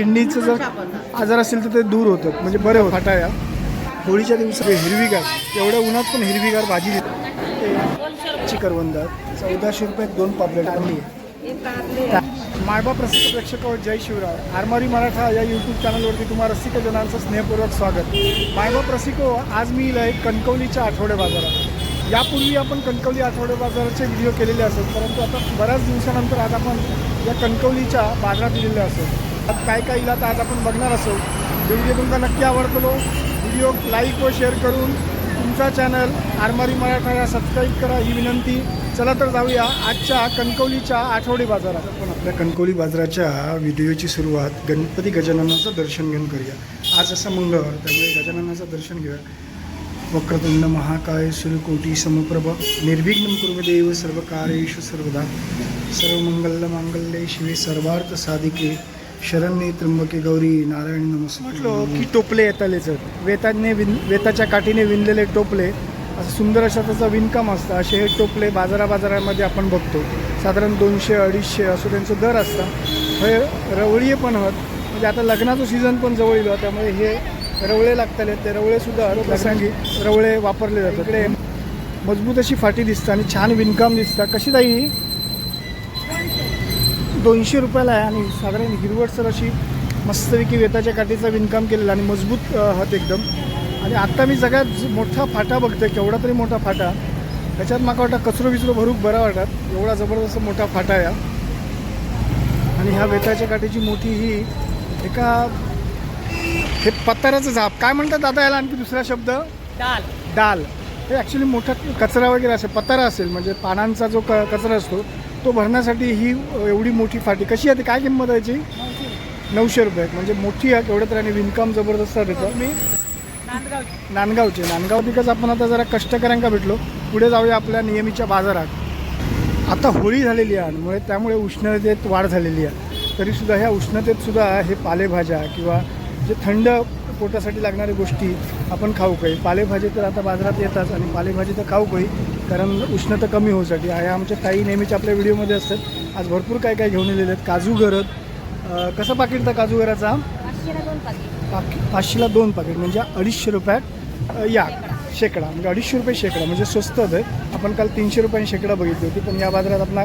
किडनीचं जर आजार असेल तर ते दूर होतं म्हणजे बरे होत फाटा या होळीच्या दिवसात हिरवीगार एवढ्या उन्हात पण हिरवीगार भाजी देते चिकरवंद चौदाशे रुपयात दोन पापलेट आणली. मायबा प्रसिद्ध प्रेक्षक जय शिवराव आरमारी मराठा या यूट्यूब चॅनलवरती तुम्हाला रसिक जनांचं स्नेहपूर्वक स्वागत. मायबा प्रसिको हो, आज मी आहे कणकवलीच्या आठवडे बाजारात. यापूर्वी आपण कणकवली आठवडे बाजाराचे व्हिडिओ केलेले असत परंतु आता बऱ्याच दिवसानंतर आज आपण या कणकवलीच्या बाजारात दिलेल्या असत काय काय इला तर आज आपण बघणार असो व्हिडिओ तुमचा नक्की आवडतो व्हिडिओ लाईक व शेअर करून तुमचा चॅनल आरमारी मराठा सबस्क्राईब करा ही विनंती. चला तर जाऊया आजच्या कणकवलीच्या आठवडी बाजारात. आपण आपल्या कणकवली बाजाराच्या व्हिडिओची सुरुवात गणपती गजाननाचं दर्शन घेऊन करूया. आज असं मंगळवार त्यामुळे गजाननाचं दर्शन घेऊया. वक्रतुंड महाकाय सूर्यकोटी समप्रभ निर्विघ्न कुर्म देव सर्व कार्येषु सर्वदा. सर्वमंगल मांगल्ये शिवे सर्वार्थ साधिके. शरण्ये त्र्यंबके गौरी नारायण नमस्कार म्हटलो की टोपले येतालेच वेताने विन वेताच्या काठीने विणलेले टोपले असं सुंदर अशा त्याचं विणकाम असतं. असे हे टोपले बाजारा बाजारामध्ये आपण बघतो. साधारण दोनशे अडीचशे असं त्यांचं दर असतं. हे रवळीये पण होत. म्हणजे आता लग्नाचं सीझन पण जवळ येईल त्यामुळे हे रवळे लागतले. ते रवळेसुद्धा लसांगी रवळे वापरले जातात. इकडे मजबूत अशी फाटी दिसतं आणि छान विणकाम दिसतं. कशी ही? दोनशे रुपयाला आहे आणि साधारण हिरवटसर अशी मस्तपैकी वेताच्या काठीचा विणकाम केलेला आणि मजबूत हात एकदम. आणि आत्ता मी सगळ्यात मोठा फाटा बघतोय केवढा तरी मोठा फाटा त्याच्यात मला वाटतं कचरो बिचरो भरूक बरा वाटत. एवढा जबरदस्त मोठा फाटा हा. आणि ह्या वेताच्या काठीची मोठी ही एका हे पत्ताराचं झाप. काय म्हणतात दादा याला आणखी दुसरा शब्द? डाल डाल हे ॲक्च्युली मोठा कचरा वगैरे असेल पतारा असेल. म्हणजे पानांचा जो क कचरा असतो तो भरण्यासाठी ही एवढी मोठी फाटी कशी आहे? ती काय किंमत आहे याची? नऊशे रुपये. म्हणजे मोठी आहे केवढं तर आणि विणकाम जबरदस्त आहे त्याचं. मी नांदगाव नांदगावचे. नांदगाव बिकॉज आपण आता जरा कष्टकऱ्यांका भेटलो. पुढे जाऊया आपल्या नेहमीच्या बाजारात. आता होळी झालेली आहे त्यामुळे त्यामुळे उष्णतेत वाढ झालेली आहे. तरीसुद्धा ह्या उष्णतेत सुद्धा हे पालेभाज्या किंवा जे थंड पोटासाठी लागणाऱ्या गोष्टी आपण खाऊ काही. पालेभाजी तर आता बाजारात येतात आणि पालेभाजी तर खाऊ काही. कारण उष्णता कमी होण्यासाठी. ह्या आमच्या ताई नेहमीच्या आपल्या व्हिडिओमध्ये असतात. आज भरपूर काय काय घेऊन येलेले आहेत. काजू गरज कसं पाकिट तर काजू गराचा पाचशेला दोन पाकिट पाकी पाचशेला दोन पाकिट म्हणजे अडीचशे रुपयात या शेकडा. म्हणजे अडीचशे रुपये शेकडा. म्हणजे स्वस्त आहे आपण काल तीनशे रुपयांनी शेकडा बघितली होती. पण या बाजारात आपला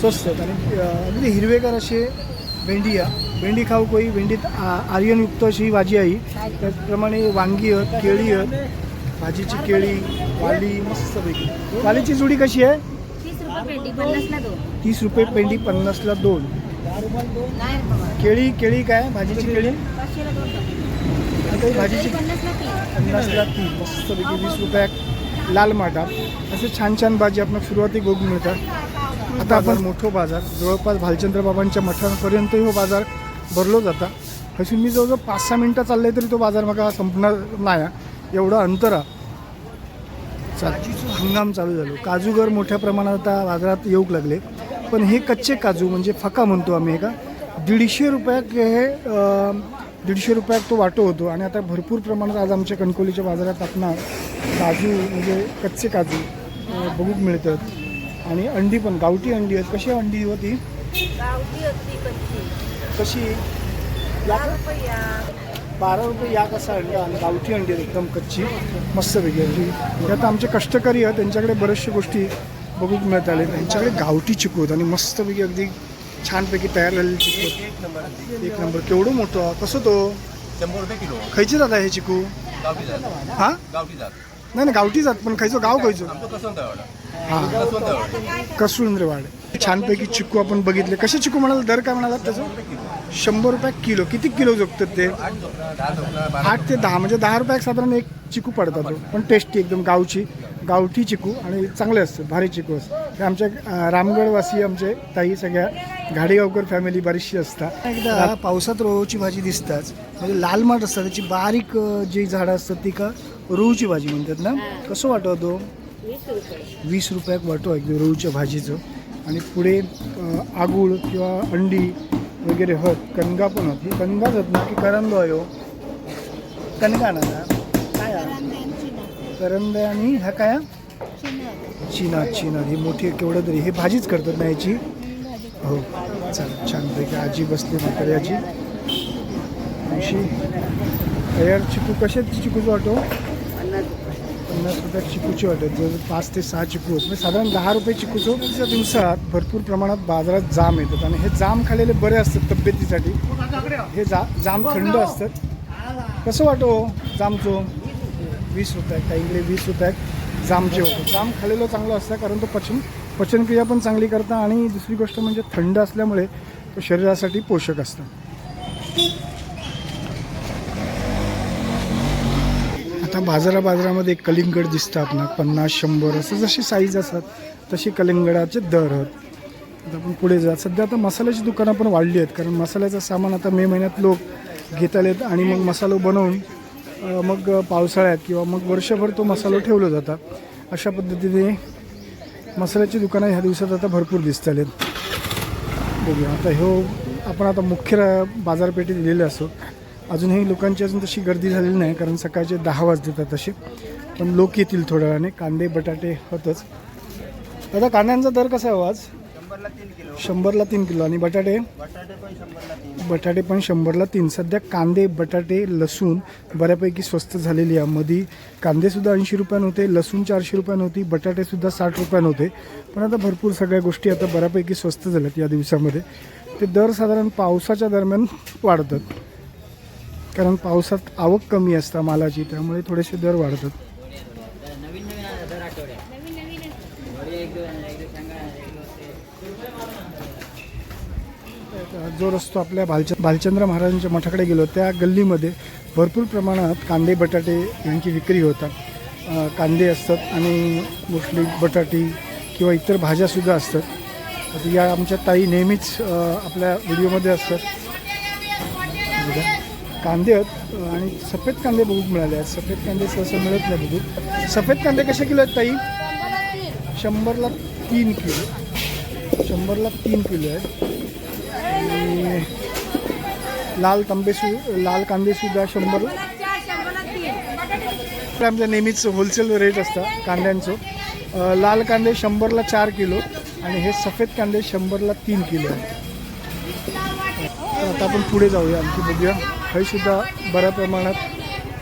स्वस्त आहेत आणि अगदी हिरवेगार असे भेंडी या. भेंडी खाऊ कोई भेंडीत आ- आर्यनयुक्त अशी भाजी आहे. त्याचप्रमाणे वांगी आहेत केळी आहेत. भाजीची केळी वाली मस्तपैकी वालीची जुडी कशी आहे? तीस रुपये पेटी पन्नासला दोन. तीस रुपये पेंडी पन्नासला दोन. बाबा. केळी केळी काय? भाजीची केळी? पाचशेला दोन पाकिट आता ही भाजीची पन्नासला तीन. पन्नासला तीन. मस्तपैकी वीस रुपयात लाल माटा असे छान छान भाजी आपण सुरुवाती बघून मिळतात. आता आपण मोठो बाजार. जवळपास भालचंद्र बाबांच्या मठापर्यंत हो बाजार भरलो जाता. हसून मी जवळजवळ पाच सहा मिनटं चालले तरी तो बाजार मग संपणार नाही. एवढं अंतर. काजूचं हंगाम चालू झालो. काजूगर मोठ्या प्रमाणात आता बाजारात येऊक लागले. पण हे कच्चे काजू म्हणजे फका म्हणतो आम्ही हे का? दीडशे रुपयात हे दीडशे रुपयात तो वाटो होतो. आणि आता भरपूर प्रमाणात आज आमच्या कणकोलीच्या बाजारात आपणास काजू म्हणजे कच्चे काजू बघूक मिळतात. आणि अंडी पण गावठी अंडी आहेत. कशी अंडी होती? कशी? बारा रुपये या कसा अंडा आणि गावठी अंडी एकदम कच्ची मस्त वेगळी अंडी आता आमचे कष्टकरी आहेत त्यांच्याकडे बऱ्याचशा गोष्टी बघूक मिळत आले त्यांच्याकडे गावठी चिकू आहेत आणि मस्तपैकी अगदी छानपैकी तयार झालेले चिकू आहेत. एक नंबर केवढं मोठं. कसं तो? शंभर रुपये किलो. खायचे जात हे चिकू? हा? गावठी जात. नाही नाही गावठी जात पण खायचो गाव खायचो. हा. कसं वाडा कसुंद्रवाड छानपैकी चिकू आपण बघितले. कसे चिकू म्हणाल? दर काय म्हणाला त्याचं? शंभर रुपये किलो. किती किलो जगतात ते? आठ ते दहा म्हणजे दहा रुपयात साधारण एक चिकू पडतात तो पण टेस्टी एकदम गावची गावठी चिकू आणि चांगले असतं भारी चिकू असते आमच्या रामगडवासी आमचे ताई सगळ्या घाडेगावकर फॅमिली बरीचशी असतात. एकदा पावसात रोहूची भाजी दिसताच म्हणजे लाल माठ असतात त्याची बारीक जी झाडं असतात ती का रोहूची भाजी म्हणतात ना? कसं वाटवतो? वीस वीस रुपयात वाटो एकदम रोहूच्या भाजीचं. आणि पुढे आगूळ किंवा अंडी वगैरे होत. कणगा पण होत. ही कणगाच होत ना की करंदो आहे हो. कणगा ना? काय? करंदे आणि ह्या काय चिना. चिना ही मोठी केवढं तरी. हे भाजीच करतात ना याची? हो. चालेल. छानपैकी आजी बसली आजी. ऐंशी तयार चिकू आहेत चिकूचं वाटो? पन्नास रुपयात चिकूची वाटत. जर पाच ते सहा चिकू म्हणजे साधारण दहा रुपये चिकूचं दिवसात भरपूर प्रमाणात बाजारात जाम येतात. आणि हे जाम खाल्लेले बरे असतात तब्येतीसाठी. हे जा जाम थंड असतात. कसं वाटो हो? जामचो? वीस रुपये काहीकडे वीस रुपयात जामचे होतो. जाम खाल्लेलं चांगलं असतं कारण तो पचन पचनक्रिया पण चांगली करतं आणि दुसरी गोष्ट म्हणजे थंड असल्यामुळे तो शरीरासाठी पोषक असतं. आता बाजारा बाजारामध्ये कलिंगड दिसतं आपण पन्नास शंभर असं जशी साईज असतात तशी कलिंगडाचे दर आहेत. आता आपण पुढे जा सध्या आता मसाल्याची दुकानं पण वाढली आहेत कारण मसाल्याचं सामान आता मे महिन्यात लोक घेत आलेत आणि मग मसालो बनवून मग पावसाळ्यात किंवा मग वर्षभर तो मसाला ठेवला जातात. अशा पद्धतीने मसाल्याची दुकानं ह्या दिवसात आता भरपूर दिसत आहेत बघूया. आता ह्यो आपण आता मुख्य रा- बाजारपेठेत दिलेले असतो. अजूनही लोकांची अजून तशी गर्दी झालेली नाही कारण सकाळचे दहा वाजतात तसे. पण लोक येतील थोड्या वेळाने. कांदे बटाटे होतच. आता कांद्यांचा दर कसा आहे हो आज? शंभरला तीन किलो. आणि बटाटे? बटाटे पण शंभरला तीन. सध्या कांदे बटाटे लसूण बऱ्यापैकी स्वस्त झालेली आहे. मधी कांदेसुद्धा ऐंशी रुपयानं होते लसूण चारशे रुपयानं होती बटाटेसुद्धा साठ रुपयानं होते. पण आता भरपूर सगळ्या गोष्टी आता बऱ्यापैकी स्वस्त झाल्यात या दिवसामध्ये. ते दर साधारण पावसाच्या दरम्यान वाढतात. कारण पावसात आवक कमी असतं मालाची त्यामुळे थोडेसे दर वाढतात. जो रस्तो आपल्या भालच भालचंद्र महाराजांच्या मठाकडे गेलो त्या गल्लीमध्ये भरपूर प्रमाणात कांदे बटाटे यांची विक्री होतात. कांदे असतात आणि मोस्टली बटाटी किंवा इतर भाज्यासुद्धा असतात. या आमच्या ताई नेहमीच आपल्या व्हिडिओमध्ये असतात. कांदे आहेत आणि सफेद कांदे बघूक मिळाले आहेत. सफेद कांदे सहसा मिळत नाही बघू सफेद कांदे कसे किलो आहेत ताई? शंभरला तीन किलो. शंभरला तीन किलो आहेत. लाल तांबेसु लाल कांदेसुद्धा शंभर. आमच्या नेहमीच होलसेल रेट असतं कांद्यांचं. लाल कांदे शंभरला चार किलो आणि हे सफेद कांदे शंभरला तीन किलो आहेत. तर आता आपण पुढे जाऊया. आणखी बघूया. हेसुद्धा बऱ्या प्रमाणात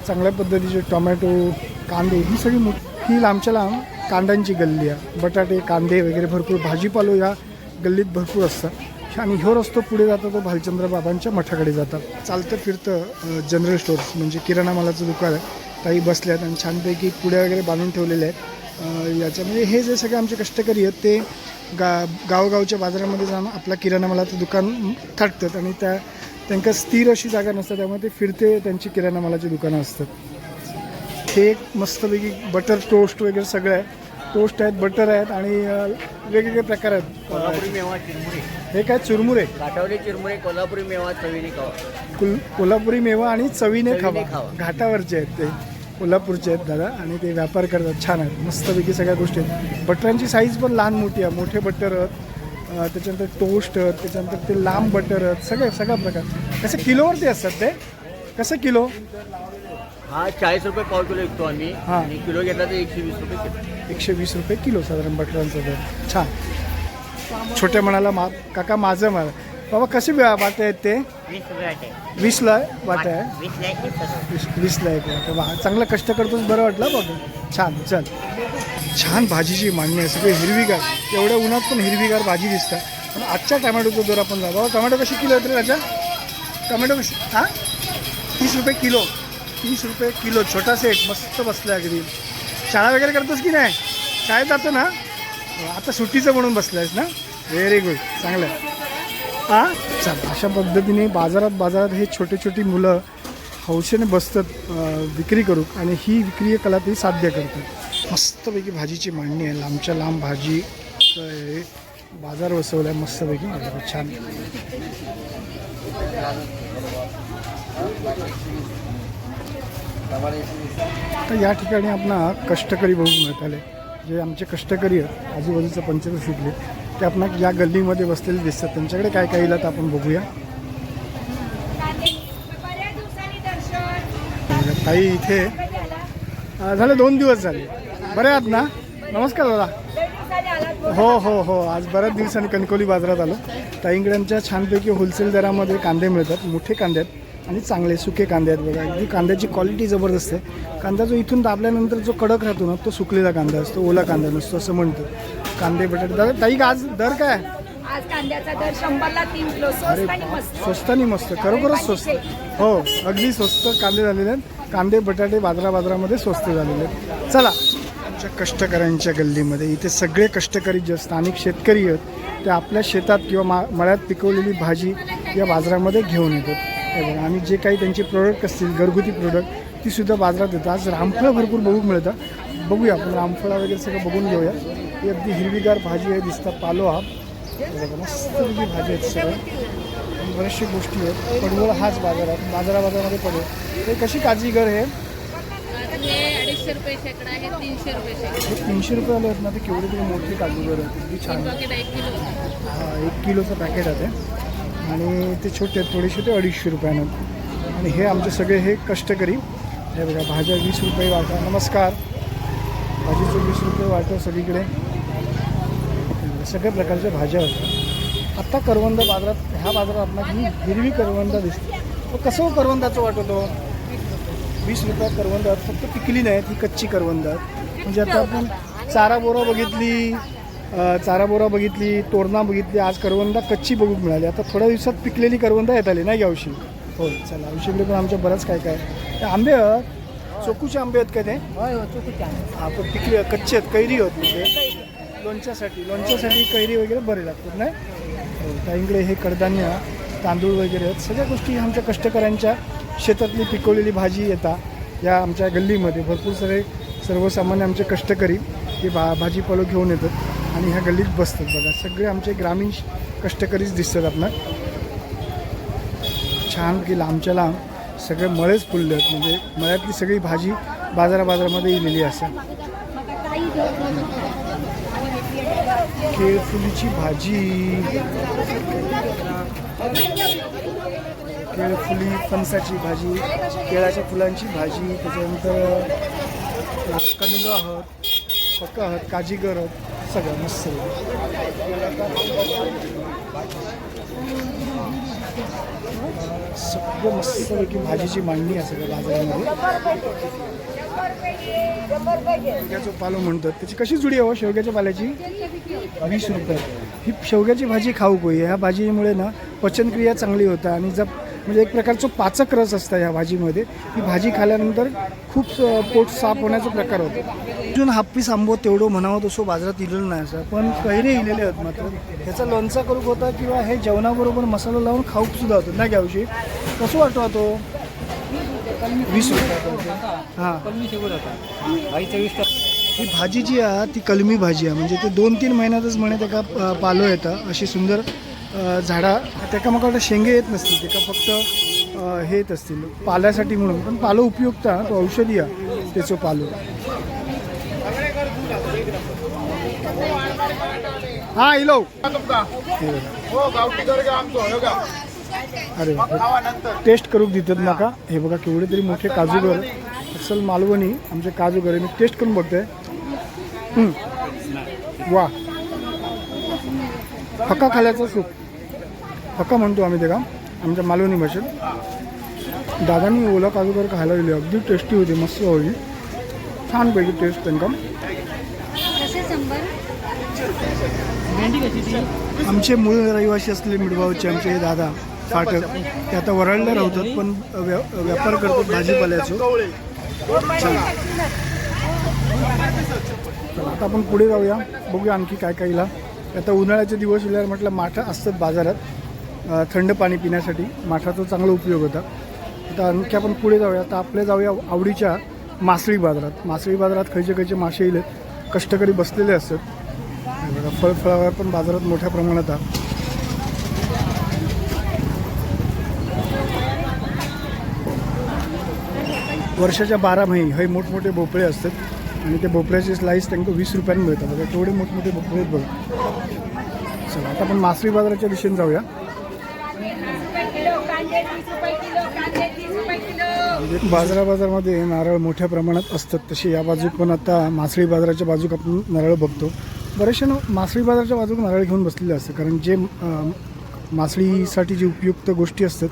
चांगल्या पद्धतीचे टोमॅटो कांदे ही सगळी मो ही लांबच्या लांब कांद्यांची गल्ली आहे. बटाटे कांदे वगैरे भरपूर भाजीपालो या गल्लीत भरपूर असतात. आणि ह्यो रस्तो पुढे जातो तो भालचंद्र बाबांच्या मठाकडे जातात. चालतं फिरतं जनरल स्टोअर्स म्हणजे किराणा मालाचं दुकान आहे. काही बसल्यात आणि छानपैकी पुड्या वगैरे बांधून ठेवलेल्या आहेत. अ, याच्यामध्ये हे जे सगळे आमचे कष्टकरी आहेत ते गा गावगावच्या बाजारामध्ये जाऊन आपला किराणा मालाचं दुकान थाटतात आणि त्या त्यांना स्थिर अशी जागा नसतात त्यामुळे ते फिरते त्यांची किराणा मालाची दुकानं असतात. हे एक मस्तपैकी बटर टोस्ट वगैरे सगळं आहे. टोस्ट आहेत बटर आहेत आणि वेगवेगळे प्रकार आहेत. कोल्हापुरी मेवा चिरमुरे. हे काय चुरमुरे? काठवडी चिरमुरे कोल्हापुरी मेवा चवीने खावा. कुल कोल्हापुरी मेवा आणि चवीने खावा. घाटावरचे आहेत ते. कोल्हापूरचे आहेत दादा आणि ते व्यापार करतात छान आहेत. मस्तपैकी सगळ्या गोष्टी आहेत. बटरांची साईज पण लहान मोठी आहे. मोठे बटर आहेत. त्याच्यानंतर टोस्ट आहेत. त्याच्यानंतर ते लांब बटर आहेत. सगळे सगळा प्रकार. कसं किलोवरती असतात ते? कसं किलो? हा चाळीस रुपये पाव किलो विकतो आम्ही. हा. आणि किलो घेतला तर एकशे वीस रुपये किलो. एकशे वीस रुपये किलो साधारण बटरांचा दर. छान. छोट्या म्हणाला मा काका माझं मला बाबा कसे वाटे आहेत ते? वीस रुपये वीसला वाटा आहे? वीस वीस वीसला एक वाटा. वा चांगलं कष्ट करतोच बरं वाटलं बाबा. छान चल. छान भाजीची मांडणी आहे सगळे हिरवीगार. एवढ्या उन्हात पण हिरवीगार भाजी दिसतात. पण आजच्या टमॅटोचा दर आपण जा बाबा टमॅटो कशी किलो रे राजा? टमॅटो कशी हां? तीस रुपये किलो. तीस रुपये किलो. छोटा सेट मस्त बसला अगदी. शाळा वगैरे करतोस की नाही? शाळेत जातो ना? आता सुट्टीचं म्हणून बसलायस ना? व्हेरी गुड चांगलं. आहे आ चल अशा पद्धतीने बाजारात बाजारात हे छोटे छोटी मुलं हौशेने बसतात विक्री करू आणि ही विक्री कला ते साध्य करतात. मस्तपैकी भाजीची मांडणी आहे. लांबच्या लांब भाजी बाजार बसवला आहे मस्तपैकी छान. तर या ठिकाणी आपण कष्टकरी बघू मिळत आले जे आमचे कष्टकरी आहेत आजूबाजूचं पंचायत शिकले ते आपण या गल्लीमध्ये बसलेले दिसतात. त्यांच्याकडे काय काय येईल तर आपण बघूया. ताई इथे. झाले दोन दिवस झाले. बरे आहात ना? नमस्कार दादा. हो हो हो. आज बऱ्याच दिवसांनी कणकोली बाजारात आलो. ताईंकड्यांच्या छानपैकी होलसेल दरामध्ये कांदे मिळतात. मोठे कांदे आहेत आणि चांगले सुके कांदे आहेत बघा. अगदी कांद्याची क्वालिटी जबरदस्त आहे. कांदा जो इथून दाबल्यानंतर जो कडक राहतो ना तो सुकलेला कांदा असतो ओला कांदा नसतो असं म्हणतो कांदे बटाटे. दादा ताई आज दर काय? आज कांद्याचा दर शंभरला तीन किलो. अरे स्वस्त आणि मस्त. स्वस्त आणि मस्त. खरोखरच स्वस्त. हो अगदी स्वस्त कांदे झालेले आहेत. कांदे बटाटे बाजारा बाजारामध्ये स्वस्त झालेले आहेत. चला आमच्या कष्टकऱ्यांच्या गल्लीमध्ये. इथे सगळे कष्टकरी जे स्थानिक शेतकरी आहेत ते आपल्या शेतात किंवा मा मळ्यात पिकवलेली भाजी या बाजारामध्ये घेऊन येतात. हे बघा आणि जे काही त्यांचे प्रोडक्ट असतील घरगुती प्रोडक्ट ती सुद्धा बाजारात येतात आज रामफळं भरपूर बघू मिळतात. बघूया आपण रामफळा वगैरे सगळं बघून घेऊया. ही अगदी हिरवीगार भाजी आहे दिसतात पालो हा मस्तपैकी भाजी आहेत सगळं. आणि बऱ्याचशा गोष्टी आहेत. पडवळ हाच बाजारात बाजारा बाजारामध्ये पडवळ. हे कशी काजी घर हे? हे अडीचशे रुपये शेकडा आहे तीनशे रुपये शेकडा. तीनशे रुपये आले आहेत ना ते केवढे तरी मोठी काजू घर आहेत किती छान. हा एक किलोचं पॅकेट आहे आणि ते छोटे आहेत थोडेसे ते अडीचशे रुपयानं. आणि हे आमचे सगळे हे कष्टकरी. हे बघा भाज्या वीस रुपये वाटा. नमस्कार. भाजीचं वीस रुपये वाटं सगळीकडे. सगळ्या प्रकारच्या भाज्या होत्या. आत्ता करवंद बाजारात ह्या बाजारात ना ही हिरवी करवंद दिसते. तो कसं हो करवंदाचं वाटतो वीस रुपयात करवंद आहेत. फक्त पिकली नाहीत ही कच्ची करवंद आहेत. म्हणजे आता आपण चारा बोरा बघितली चारा बोरा बघितली तोरणा बघितली आज करवंदा कच्ची बघूक मिळाली. आता थोड्या दिवसात पिकलेली करवंदा येत आली नाही औषधी? हो चला. औषधीकडे पण आमच्या बरंच काय काय. आंबे चोकूचे आंबे आहेत का ते? हा पण पिकले कच्चे आहेत कैरी होत ते लोणच्यासाठी लोणच्यासाठी कैरी वगैरे बरे लागतात नाही हो हे कडधान्य तांदूळ वगैरे आहेत. सगळ्या गोष्टी आमच्या कष्टकऱ्यांच्या शेतातली पिकवलेली भाजी येतात. या आमच्या गल्लीमध्ये भरपूर सगळे सर्वसामान्य आमचे कष्टकरी हे भा भाजीपालो घेऊन येतात आणि ह्या गल्लीत बसतात. बघा सगळे आमचे ग्रामीण कष्टकरीच दिसतात आपल्याला छान की लांबच्या लांब सगळे मळेच फुलले आहेत. म्हणजे मळ्यातली सगळी भाजी बाजारा बाजारामध्ये इलेली असते केळफुलीची भाजी. केळफुली फणसाची भाजी केळाच्या फुलांची भाजी त्याच्यानंतर कणग आहोत पक्क आहोत काजी गरत सगळं मस्त सगळं मस्तपैकी भाजीची मांडणी आहे सगळं बाजारामध्ये. शेवग्याचं पालो म्हणतात. त्याची कशी जुडी आहे हो शेवग्याच्या पाल्याची? वीस रुपये. ही शेवग्याची भाजी खाऊ कोई. ह्या भाजीमुळे ना पचनक्रिया चांगली होतं आणि जर म्हणजे एक प्रकारचं पाचक रस असतं ह्या भाजीमध्ये. ही भाजी खाल्यानंतर खूप पोट साफ होण्याचा प्रकार होतो. अजून हापीस आंबो तेवढं म्हणावं तसं बाजारात इलेलं नाही असं. पण कैरे इलेले आहेत मात्र. ह्याचा लोणचा करूक होता किंवा हे जेवणाबरोबर मसाला लावून खाऊकसुद्धा होतो होतं. नाही घ्यावशी कसं वाटतो हो तो? वीस रुपये. हां. ही भाजी जी आहे ती कलमी भाजी आहे. म्हणजे ते दोन तीन महिन्यातच म्हणे त्याका पालो येतं. अशी सुंदर झाडा. त्याका म्हाका वाटतं शेंगे येत नसतील. त्याका फक्त हे येत असतील. पाल्यासाठी म्हणून. पण पालो उपयुक्त हा तो औषधी आहे त्याचो पालो. हा इलो. हे बघा. अरे टेस्ट करूक देतात नका. हे बघा केवढे तरी मोठे काजूगर असल मालवणी आमचे काजूगर मी टेस्ट करून बघतोय. वा. हक्का खाल्याचं सूप हक्का म्हणतो आम्ही ते का आमच्या मालवणी भाषेत. दादांनी ओला काजूगर खायला दिले. अगदी टेस्टी होती. मस्त होती. छानपैकी टेस्ट त्यांना आमचे मूळ रहिवासी असलेले मिडगावचे आमचे हे दादा. फाटक ते आता वराडला राहतात पण व्या व्यापार करतात भाजीपाल्याचं आता आपण पुढे जाऊया. बघूया आणखी काय काय इला. आता उन्हाळ्याचे दिवस उल्यावर म्हटलं माठा असतात बाजारात. थंड पाणी पिण्यासाठी. माठाचा चांगला उपयोग होता. आता आणखी आपण पुढे जाऊया. आता आपले जाऊया आवडीच्या मासळी बाजारात. मासळी बाजारात खयचे खयचे मासे येईल कष्टकरी बसलेले असतात. फळफळावर पण बाजारात मोठ्या प्रमाणात वर्षाच्या बारा महिने हे मोठमोठे भोपळे असतात आणि ते भोपळ्याचे स्लाईस त्यांना वीस रुपयांनी मिळतात. बघा तेवढे मोठमोठे भोपळे आहेत बघा. चला आता आपण मासळी बाजाराच्या दिशेने जाऊया. म्हणजे बाजारा बाजारामध्ये नारळ मोठ्या प्रमाणात असतात तसे या बाजूक पण आता मासळी बाजाराच्या बाजूक आपण नारळ बघतो. बरेचसे ना मासळी बाजाराच्या बाजूक नारळ घेऊन बसलेले असतं कारण जे मासळीसाठी जे उपयुक्त गोष्टी असतात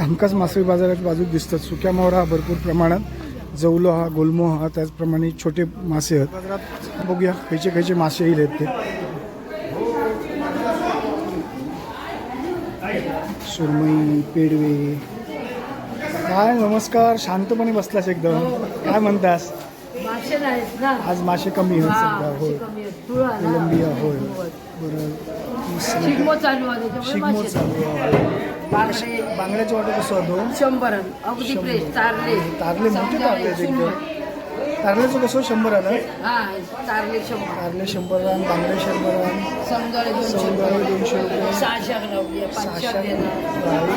हमखास मासळी बाजारात बाजूक दिसतात. सुक्या मोहरा हा भरपूर प्रमाणात जवलो हा गोलमो हा त्याचप्रमाणे छोटे मासे आहेत. बाजारात बघूया खयचे खयचे मासे येईल आहेत ते सुरमई पेडवे. काय नमस्कार शांतपणे बसलास एकदम. काय म्हणतास? मासे नाहीत ना. आज मासे कमी आहेत सध्या हा, होय. आहेत. कोलंबिया होय. बरं. शिगमो चालू आहे त्याच्यामुळे शिगमो मासे चालू आहे. बांगडे बांगड्याचे वाटे कसं होतो शंभर. अगदी फ्रेश तारले. तारले मोठे तारले आहेत एकदम. तारल्याचं कसं शंभर आलं? हा तारले शंभर. तारले शंभर रान बांगडे शंभर रान समजाळे दोनशे दोनशे रुपये. सहाशे सहाशे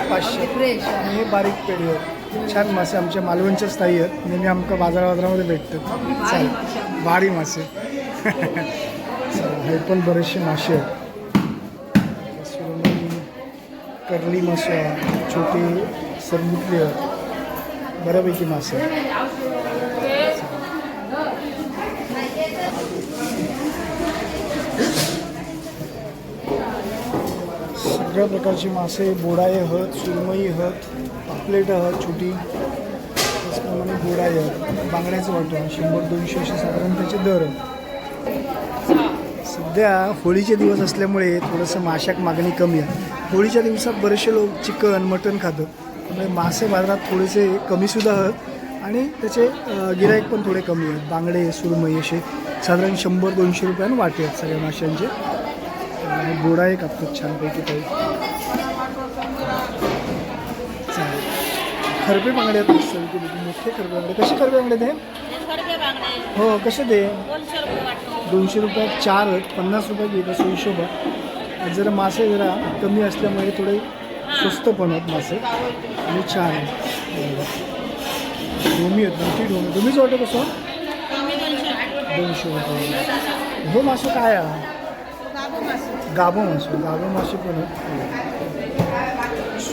पाचशे. फ्रेश. आणि हे बारीक पेढी आहेत. छान मासे आमच्या मालवणच्या स्थायी आहेत. नेहमी आमका बाजार बाजारामध्ये भेटतात. चालेल. मासे. भारी मासे. हे पण बरेचसे मासे आहेत. सुरमई करली मासे छोटे सरमुटले आहेत. बऱ्यापैकी मासे सगळ्या प्रकारचे मासे बोडाई हत सुरमई हत. पापलेट आहेत छोटी. त्याचप्रमाणे बोडाये बांगड्याचं वाटतं. शंभर दोनशे असे साधारण त्याचे दर सध्या होळीचे दिवस असल्यामुळे थोडंसं माशाक मागणी कमी आहे. होळीच्या दिवसात बरेचसे लोक चिकन मटण खातात. त्यामुळे मासे बाजारात थोडेसे कमीसुद्धा आहेत. आणि त्याचे गिराईक पण थोडे कमी आहेत. बांगडे सुरमई असे साधारण शंभर दोनशे रुपयानं वाटे आहेत सगळ्या माशांचे. आणि बोडा एक कापतात छानपैकी काही चालेल खरपे बांगडे आहेत मस्त. मोठे खरपे बांगडे. कसे खरपे बांगडे ते हो? कसे दे दोनशे रुपयात चार आहेत. पन्नास रुपये घेत असं हिशोब. जरा मासे जरा कमी असल्यामुळे थोडे स्वस्त पण आहेत मासे. आणि छान आहे डोमी आहेत मोठी डोमी डोमीच वाटतं कसं? दोनशे रुपये. हो मासो काय आहे? गाभो मासे. गाभो मासे पण आहेत.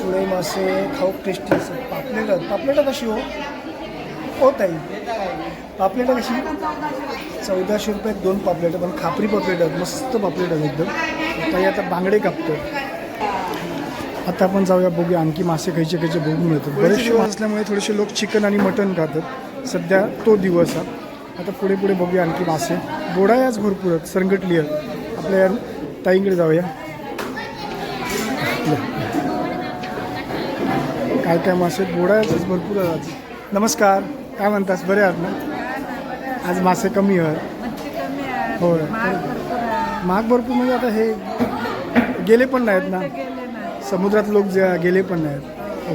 सुळे मासे खाऊक टेस्टी असतात पापलेट आहेत पापलेटा कशी हो? हो ताई. पापलेटा कशी? चौदाशे रुपयात दोन पापलेट पण खापरी पापलेट आहेत. मस्त पापलेट आहेत एकदम. ताई आता बांगडे कापतो आता आपण जाऊया बघूया. आणखी मासे खायचे खायचे बघून मिळतात. बरेचसे मासे असल्यामुळे थोडेसे लोक चिकन आणि मटण खातात. सध्या तो दिवस आहे. आता पुढे पुढे बघूया आणखी मासे. बोडायाच भरपूर. आहेत सरंगटली आहेत आपल्या या ताईंकडे जाऊया. काय काय मासे बोडायाच भरपूर आहेत. आज नमस्कार. काय म्हणतास? बरे आहात ना? आज मासे कमी आहेत. होय महाग भरपूर म्हणजे आता हे गेले पण नाहीत ना? समुद्रात लोक जे गेले पण नाहीत.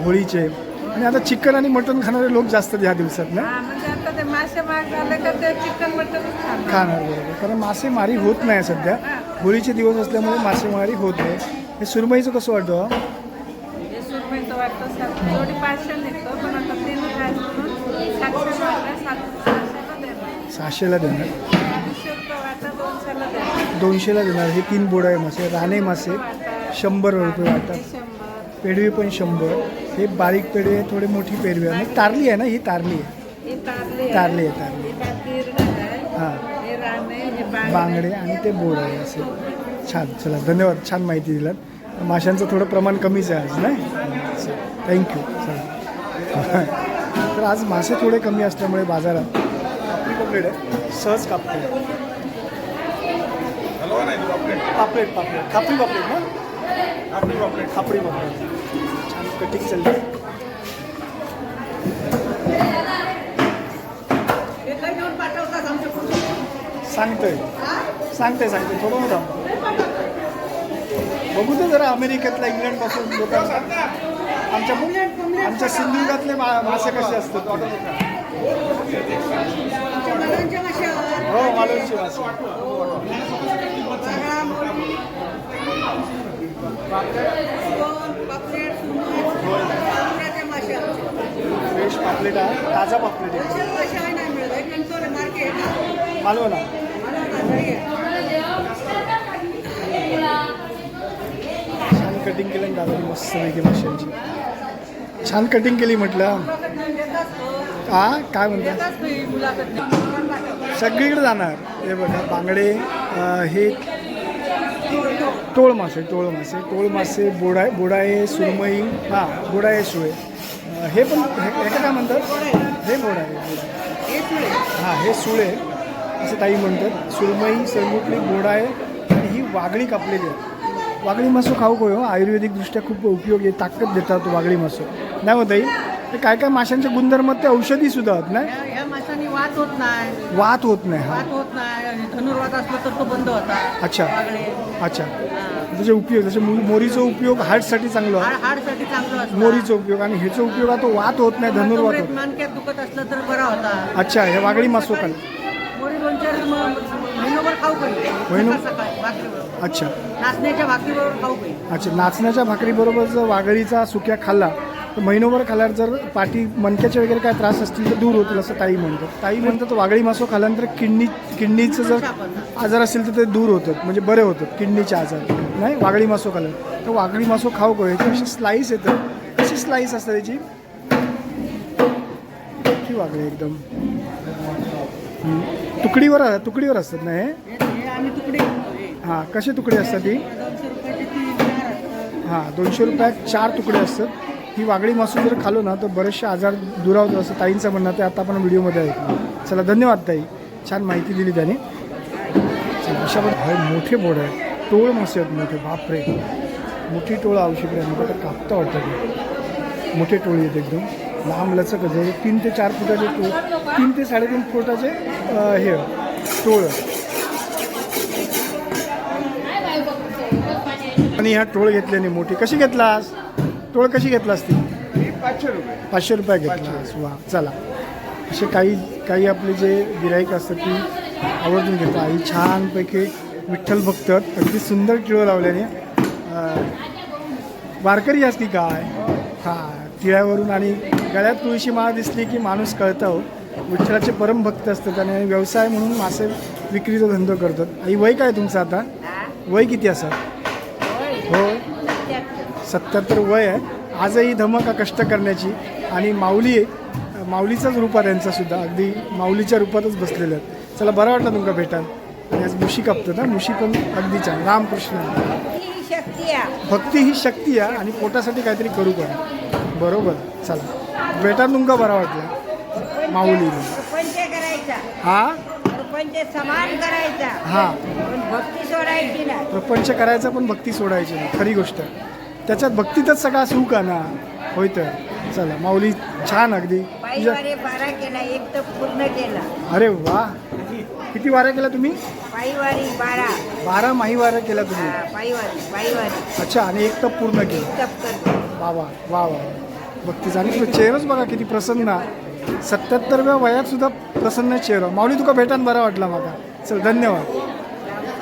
होळीचे. आणि आता चिकन आणि मटण खाणारे लोक जास्त ह्या दिवसात ना? हा, म्हणजे खाणार. बरोबर. कारण मासेमारी होत नाही सध्या. होळीचे दिवस असल्यामुळे मासेमारी होत नाही. हे सुरमईचं कसं वाटतं? हे सात पाचशे निघतो पण आता तीन काय म्हणून सातशे सात सहाशेला देणार. सहाशेला देणार. अडीचशे रुपये वाटा दोनशेला देणार. दोनशेला देणार. हे तीन बोडाळे मासे. राणे मासे. शंभर रुपये वाटतात. शंभर. पेडवे पण शंभर. हे बारीक पेडवे थोडे मोठी पेडवे आहे आणि तारली आहे ना ही तारली आहे. हे तारले आहे. तारली आहे तारली हे आहे. हां. हे राणे हे बांगडे. बांगडे आणि ते बोर आहे असे. छान. चला धन्यवाद. छान माहिती दिलात. माशांचं थोडं प्रमाण कमीच आहे आज नाही? थँक्यू तर आज मासे थोडे कमी असल्यामुळे बाजारात कापडी पपलेट आहे. सहज कापते. पापलेट पापलेट. खापरी पापलेट ना? खापरी पापलेट. खापरी पापलेट. छान कटिंग चालली. सांगतोय. सांगते सांगते थोडं थांब बघू तर जरा अमेरिकेतला इंग्लंडपासून लोक आमच्या आमच्या सिंधुदुर्गातले मा मासे कसे असतात? हो मालवणचे मासे. फ्रेश पापलेट आहे ताजा पापलेट आहे. मालवण. कटिंग केलं दादा मस्त पैकी माशांची. छान कटिंग केली म्हटलं. हा काय म्हणता? सगळीकडे जाणार. हे बघा बांगडे हे टोळ मासे टोळ मासे टोळ मासे बोडा बोडाये सुरमई हां बोडाये सुळे हे पण हे काय म्हणतात? हे बोडाये हां हे सुळे असं ताई म्हणतात. सुरमई सरमुटली बोडाये आणि ही वागळी कापलेली आहे. वागळी मासो खाऊ हो आयुर्वेदिक दृष्ट्या खूप उपयोगी आहे ताकद देतात वागळी मासो नाही हो ताई ते काय काय माशांचे गुणधर्म ते औषधी सुद्धा आहेत नाही? या माशांनी वात होत नाही. वात होत नाही हा. वात होत नाही धनुर्वात असलं तर तो बंद होता. अच्छा. अच्छा. त्याचे उपयोग जसे मो- मोरीचा उपयोग हार्टसाठी चांगला आहे हाड हाडसाठी चांगलं असतं. मोरीचा उपयोग आणि ह्याचा उपयोग हा तो वात होत नाही धनुर्वात होत मानक्यात दुखत असलं तर बरा होता. अच्छा हे वागळी मासो खाल मोरी दोन चार म- महिनोभर खाऊ पाहिजे महिनो- सकाळ सकाळी भाकरीबरोबर. अच्छा. नाचण्याच्या भाकरीबरोबर खाऊ पाहिजे अच्छा नाचण्याच्या भाकरीबरोबर जर वागळीचा सुक्या खाल्ला तर महिनोभर खाल्यावर जर पाठी मणक्याचे वगैरे काय त्रास असतील तर दूर होतील असं ताई म्हणतात. ताई म्हणतात वागळी मासो खाल्यानंतर किडनी किडनीचं जर आजार असेल तर ते दूर होतात म्हणजे बरे होतात किडनीचे आजार. नाही वागळी मासो खाल्लं तर वागळी मासो खाऊ को याची अशी स्लाईस येतं. कशी स्लाईस असतात त्याची? की वागळी एकदम? तुकडीवर तुकडीवर असतात ना हे? हां कसे तुकडे असतात ती? हां दोनशे रुपयात चार तुकडे असतात. ही वागळी मासून जर खालो ना तर बरेचसे आजार दुरावतो असं ताईंचं म्हणणं ते आता आपण व्हिडिओमध्ये ऐकलं चला धन्यवाद ताई. छान माहिती दिली त्याने. अशा पण मोठे बोर्ड आहे टोळ मासे आहेत मोठे बापरे. मोठी टोळ आवश्यक आहे मला तर कापता वाटतं ते. मोठे टोळी आहेत एकदम. लांब लचक आहे. तीन ते चार फुटाचे टोळ तीन ते साडेतीन फुटाचे हे टोळ. आणि ह्या टोळ घेतल्याने मोठी. कशी घेतलास? टोळ कशी घेतलास ती पाचशे रुपये. पाचशे रुपये घेतलास वा चला. असे काही काही आपले जे गिराईक असतात ती आवर्जून घेतात आई छानपैकी विठ्ठल भक्तात अगदी सुंदर टिळं लावल्याने वारकरी असती काय? हां टिळ्यावरून आणि गळ्यात तुळशी माळ दिसली की माणूस कळतं हो. विठ्ठलाचे परम भक्त असतात आणि व्यवसाय म्हणून मासे विक्रीचा धंदा करतात. आई वय काय तुमचं आता? वय किती असं हो. सत्याहत्तर वय आहे. आजही धमका कष्ट करण्याची आणि माऊली माऊलीचाच रूप आहे त्यांचा सुद्धा. अगदी माऊलीच्या रूपातच बसलेले आहेत. चला बरं वाटलं तुमका भेटाल आणि आज मुशी कापतात ना? मुशी पण अगदी छान. रामकृष्ण. भक्ती ही शक्ती आहे आणि पोटासाठी काहीतरी करू पण बरोबर. चला. भेटा तुमका बरा वाटला. माऊली. हा? प्रपंच समान करायचा हा प्रपंच करायचा पण भक्ती सोडायची नाही. खरी गोष्ट त्याच्यात भक्तीतच सगळा सुख आहे ना? होय तर चला माऊली छान अगदी. तुझ्या बारा केला एक तर पूर्ण केला. अरे वा. किती वाऱ्या केल्या तुम्ही? बारा. बारा माही वाऱ्या केल्या तुम्ही. हा, अच्छा आणि एक तप पूर्ण केलं. तप करतो. वा वा वा वा. भक्तीचा आणि तुझं चेहराच बघा किती प्रसन्न. सत्याहत्तरव्या वयात सुद्धा प्रसन्न चेहरा. माऊली तुका भेटान बरा वाटला मला चल धन्यवाद.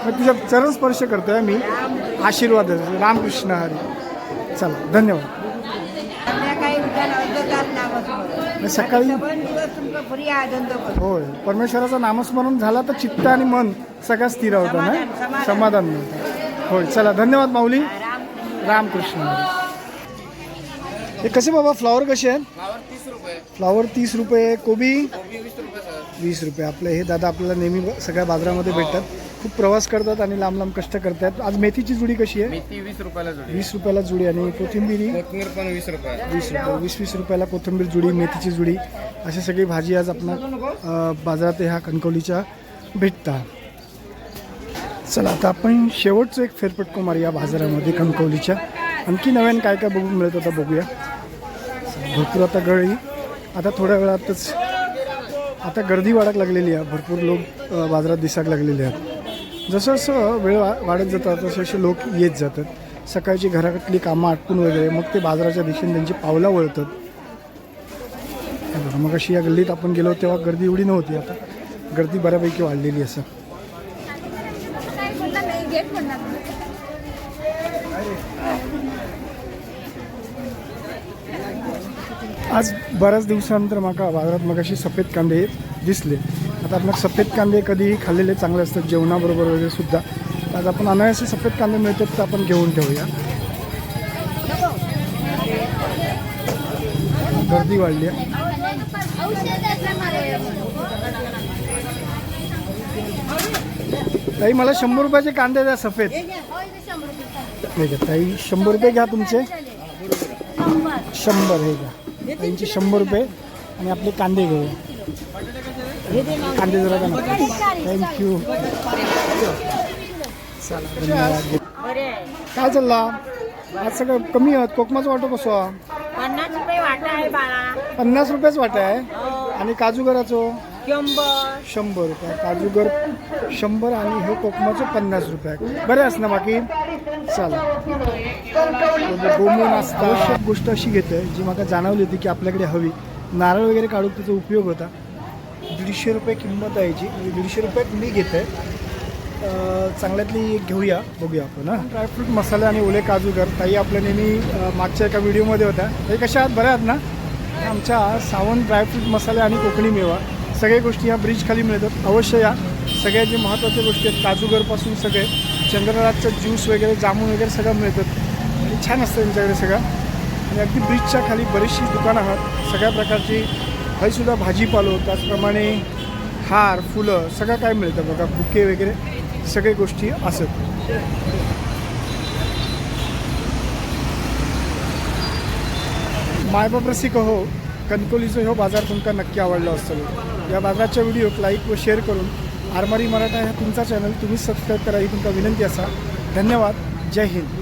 मग तुझ्या चरण स्पर्श करतोय मी. आशीर्वाद आहे. रामकृष्ण हरी. चला धन्यवाद. सकाळी होय परमेश्वराचं नामस्मरण झाला तर चित्त आणि मन सगळं स्थिर होतं समाधान, ना समाधान. मिळतं. होय चला धन्यवाद माऊली. राम रामकृष्ण. हे कसे बाबा फ्लॉवर कसे आहेत? फ्लावर तीस रुपये. फ्लॉवर तीस रुपये कोबी? कोबी वीस रुपये सर. वीस रुपये. आपले हे दादा आपल्याला नेहमी सगळ्या बाजारामध्ये भेटतात. खूप प्रवास करतात आणि लांब लांब कष्ट करतात. आज मेथीची जुडी कशी आहे? मेथी वीस रुपयाला जोडी वीस रुपयाला जुडी आणि कोथिंबिरी कोथमीर पण वीस रुपये वीस रुपये वीस वीस रुपयाला कोथिंबीर जुडी मेथीची जुडी. अशी सगळी भाजी आज आपण बाजारात ह्या कणकवलीच्या भेटतात चला आता आपण शेवटचं एक फेरफटको मारूया बाजारामध्ये कणकवलीच्या. आणखी नव्याने काय काय बघून मिळत आता बघूया. भरपूर आता गळी आता थोड्या वेळातच आता गर्दी वाढत लागलेली आहे. भरपूर लोक बाजारात दिसायला लागलेले आहेत. जसं जसं वेळ वा वाढत जातात तसे असे लोक येत जातात. सकाळची घरातली कामं आटपून वगैरे मग ते बाजाराच्या दिशेने त्यांची पावलं वळतात. मग अशी या गल्लीत आपण गेलो तेव्हा गर्दी एवढी नव्हती. आता गर्दी बऱ्यापैकी वाढलेली असं आज बऱ्याच दिवसानंतर माका बाजारात मग अशी सफेद कांदे दिसले. आता आपण सफेद कांदे कधीही खाल्लेले चांगले असतात जेवणाबरोबर वगैरे सुद्धा. तर आज आपण अनायासे सफेद कांदे मिळतात तर आपण घेऊन ठेवूया. गर्दी वाढली आहे. ताई मला शंभर रुपयाचे कांदे द्या सफेद. ठीक आहे ताई शंभर रुपये घ्या तुमचे. शंभर हे घ्या. ताईंचे शंभर रुपये. आणि आपले कांदे घेऊया. कांदे जरा थँक्यू चला धन्यवाद काय चालला? आज सगळं कमी आहात? कोकमाचं वाटो कसो हा? पन्नास रुपये वाटा आहे बाळा पन्नास रुपयेच वाटा आहे. आणि काजूगराचो? शंभर शंभर रुपये. काजूगर शंभर आणि हे कोकमाचं पन्नास रुपये. बरे असं ना बाकी? चला गोमून असतं. आवश्यक गोष्ट अशी घेते जी मला जाणवली होती की आपल्याकडे हवी. नारळ वगैरे काढून त्याचा उपयोग होता. दीडशे रुपये किंमत आहे जी. म्हणजे दीडशे रुपयात मी घेते चांगल्यातली एक घेऊया बघूया आपण हां. ड्रायफ्रूट मसाले आणि ओले काजूगर ताई आपल्या नेहमी मागच्या एका व्हिडिओमध्ये होत्या. हे कशा आहात? बऱ्या आहात ना? आमच्या सावंत ड्रायफ्रूट मसाले आणि कोकणी मेवा. सगळ्या गोष्टी ह्या ब्रिजखाली मिळतात. अवश्य या. सगळ्या जे महत्त्वाच्या गोष्टी आहेत काजूगरपासून सगळे चंद्रराजचं ज्यूस वगैरे जामून वगैरे सगळं मिळतात. आणि छान असतं त्यांच्याकडे सगळं. आणि अगदी ब्रिजच्या खाली बरीचशी दुकानं आहात. सगळ्या प्रकारची सुद्धा भाजीपालो त्याचप्रमाणे हार फुलं सगळं काय मिळतं बघा बुके वगैरे सगळे गोष्टी असत. मायबाप रसिक हो कणकोलीचो हो बाजार तुमका नक्की आवडलो असतो या बाजाराच्या व्हिडिओक लाईक व शेअर करून आरमारी मराठा ह्या तुमचा चॅनल तुम्ही सबस्क्राईब करा ही तुमका विनंती असा. धन्यवाद. जय हिंद.